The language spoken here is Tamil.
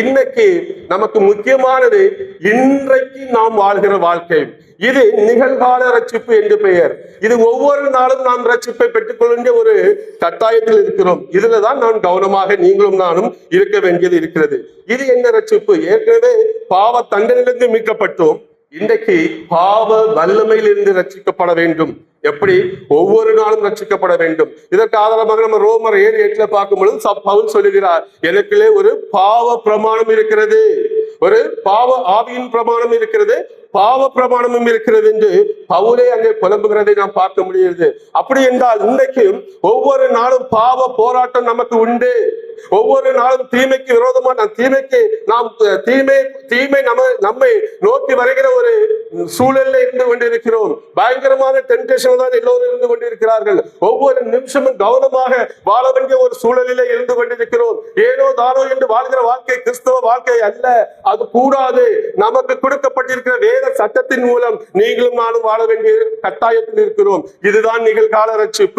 இன்னைக்கு நமக்கு முக்கியமானது இன்றைக்கு நாம் வாழ்கிற வாழ்க்கை. இது நிகழ்கால ரட்சிப்பு என்று பெயர். இது ஒவ்வொரு நாளும் நாம் ரட்சிப்பை பெற்றுக்கொள்ள ஒரு கட்டாயத்தில் இருக்கிறோம். இதுலதான் நான் கவனமாக நீங்களும் நானும் இருக்க வேண்டியது இருக்கிறது. இது என்ன ரட்சிப்பு? ஏற்கனவே பாவ தண்டனிலிருந்து மீட்கப்பட்டோம். இன்றைக்கு பாவ வல்லமையிலிருந்து ரட்சிக்கப்பட வேண்டும். எப்படி? ஒவ்வொரு நாளும் ரட்சிக்கப்பட வேண்டும். இதற்கு ஆதாரமாக நம்ம ரோமர் ஏழு எட்டுல பார்க்கும் பொழுது பவுல் சொல்லுகிறார் எனக்குள்ளே ஒரு பாவ பிரமாணம் இருக்கிறது. ஒரு பாவ ஆவியின் பிரமாணம் இருக்கிறது. பாவ பிரமாணமும் இருக்கிறது என்று பவுலே அங்கே புலம்புகிறதை நாம் பார்க்க முடிகிறது. அப்படி என்றால் இன்றைக்கும் ஒவ்வொரு நாளும் பாவ போராட்டம் நமக்கு உண்டு. ஒவ்வொரு நாளும் தீமைக்கு விரோதமா தீமைக்கு நாம் தீமை தீமை நம்ம நம்மை நோக்கி வருகிற ஒரு சூழல்ல இருந்து கொண்டிருக்கிறோம். பயங்கரமான டென்டேஷன் தான் எல்லோரும் இருந்து கொண்டிருக்கிறார்கள். ஒவ்வொரு நிமிஷமும் கவனமாக வாழ வேண்டிய ஒரு சூழலிலே இருந்து கொண்டிருக்கிறோம். ஏனோ தானோ என்று வாழ்கிற வாழ்க்கை கிறிஸ்தவ வாழ்க்கை அல்ல. அது கூடாது. நமக்கு கொடுக்கப்பட்டிருக்கிற வேத சட்டத்தின் மூலம் நீங்களும் நானும் வாழ வேண்டிய கட்டாயத்தில் இருக்கிறோம். இதுதான் நிகழ்கால ரட்சிப்பு.